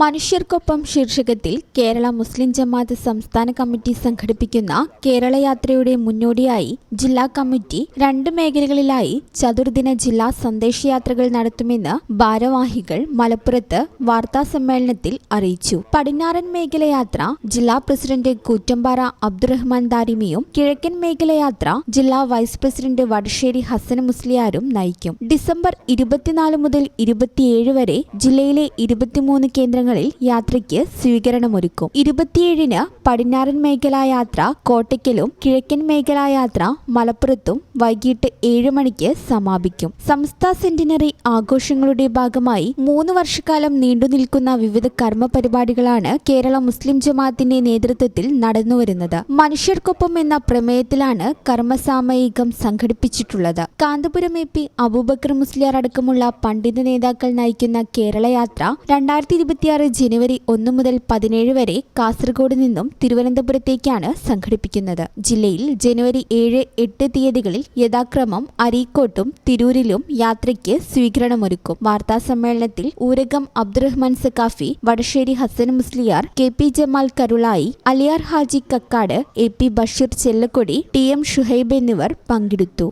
മനുഷ്യർക്കൊപ്പം ശീർഷകത്തിൽ കേരള മുസ്ലിം ജമാഅത്ത് സംസ്ഥാന കമ്മിറ്റി സംഘടിപ്പിക്കുന്ന കേരള യാത്രയുടെ മുന്നോടിയായി ജില്ലാ കമ്മിറ്റി രണ്ട് മേഖലകളിലായി ചതുർദിന ജില്ലാ സന്ദേശയാത്രകൾ നടത്തുമെന്ന് ഭാരവാഹികൾ മലപ്പുറത്ത് വാർത്താ സമ്മേളനത്തിൽ അറിയിച്ചു. പടിഞ്ഞാറൻ മേഖലയാത്ര ജില്ലാ പ്രസിഡന്റ് കൂറ്റമ്പാറ അബ്ദുറഹ്മാൻ ദാരിമിയും കിഴക്കൻ മേഖലയാത്ര ജില്ലാ വൈസ് പ്രസിഡന്റ് വടശ്ശേരി ഹസൻ മുസ്ലിയാരും നയിക്കും. ഡിസംബർ ഇരുപത്തിനാല് മുതൽ ഇരുപത്തിയേഴ് വരെ ജില്ലയിലെ ഇരുപത്തിമൂന്ന് കേന്ദ്രങ്ങളിൽ യാത്രയ്ക്ക് സ്വീകരണമൊരുക്കും. ഇരുപത്തിയേഴിന് പടിഞ്ഞാറൻ മേഖലാ യാത്ര കോട്ടയ്ക്കലും കിഴക്കൻ മേഖലാ യാത്ര മലപ്പുറത്തും വൈകിട്ട് ഏഴ് മണിക്ക് സമാപിക്കും. സംസ്ഥാന സെന്റിനറി ആഘോഷങ്ങളുടെ ഭാഗമായി മൂന്ന് വർഷക്കാലം നീണ്ടുനിൽക്കുന്ന വിവിധ കർമ്മ പരിപാടികളാണ് കേരള മുസ്ലിം ജമാഅത്തിന്റെ നേതൃത്വത്തിൽ നടന്നുവരുന്നത്. മനുഷ്യർക്കൊപ്പം എന്ന പ്രമേയത്തിലാണ് കർമ്മസാമയികം സംഘടിപ്പിച്ചിട്ടുള്ളത്. കാന്തപുരം എ പി അബൂബക്കർ മുസ്ലിയാർ അടക്കമുള്ള പണ്ഡിത നേതാക്കൾ നയിക്കുന്ന കേരള യാത്ര രണ്ടായിരത്തി ഇരുപത്തിയാറ് ജനുവരി ഒന്ന് മുതൽ പതിനേഴ് വരെ കാസർഗോഡ് നിന്നും തിരുവനന്തപുരത്തേക്കാണ് സംഘടിപ്പിക്കുന്നത്. ജില്ലയിൽ ജനുവരി ഏഴ് എട്ട് തീയതികളിൽ യഥാക്രമം അരീക്കോട്ടും തിരൂരിലും യാത്രയ്ക്ക് സ്വീകരണമൊരുക്കും. വാർത്താ സമ്മേളനത്തിൽ Oorakam Abdurahman Saqafi Vadassery Hassan Musliyar K P Jamal Karulai Aliyar Haji Kakkad A P Basheer Chellakodi T M Shuhaib എന്നിവർ പങ്കെടുത്തു.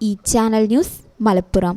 ഈ channel news Malappuram.